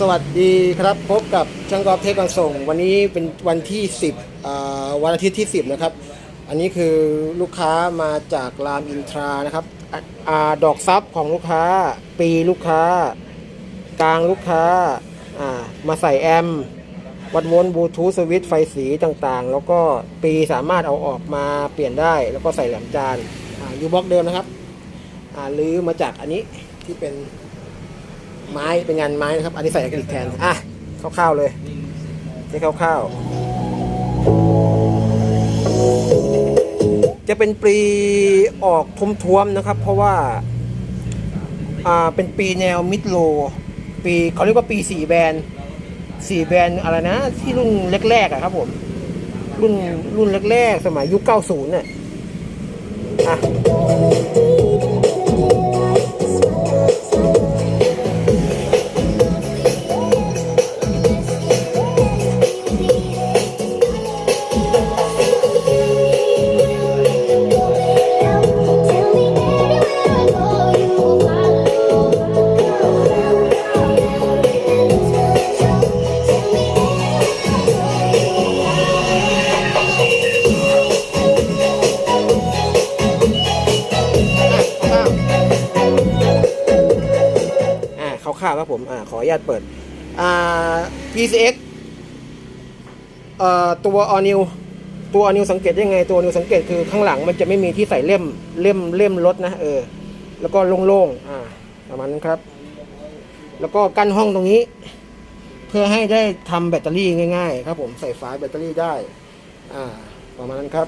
สวัสดีครับพบกับช่างกอล์ฟเทคการส่ง วันนี้เป็นวันที่10วันอาทิตย์ที่ 10 นะครับ อันนี้คือลูกค้ามาจากรามอินทรานะครับอดอกซับของลูกค้า ปีลูกค้า กลางลูกค้าามาใส่แอม วัดวนบลูทูธสวิตช์ไฟสีต่างๆ แล้วก็ปีสามารถเอาออกมาเปลี่ยนได้แล้วก็ใส่แหลมจานอยูบ็อกเดิมนะครับอ่าลื้อมาจากอันนี้ที่เป็น ไม้เป็นงานไม้นะครับ อันนี้ใส่อะคริลิกแทนอะคร่าวๆเลยนี่คร่าวๆจะเป็นปีออกทุ้มๆนะครับ เพราะว่าอ่าเป็นปีแนวมิดโล ปีเขาเรียกว่าปีสี่แบนสี่แบนอะไรนะ ที่รุ่นแรกๆอะครับผมรุ่นรุ่นแรกๆ สมัยยุค 90 เนี่ยอะ คร่าวๆครับผมอ่าขออนุญาตเปิดอ่า PCX เอ่อตัวออนิวตัวออนิวสังเกตยังไงตัวออนิวสังเกตคือข้างหลังมันจะไม่มีที่ใส่เล่มเล่มเล่มรถนะเออแล้วก็โล่งๆอ่าประมาณนั้นครับ แล้วก็กั้นห้องตรงนี้ เพื่อให้ได้ทำแบตเตอรี่ง่าย ๆ ครับผมใส่ฝาแบตเตอรี่ได้ อ่า ประมาณนั้นครับ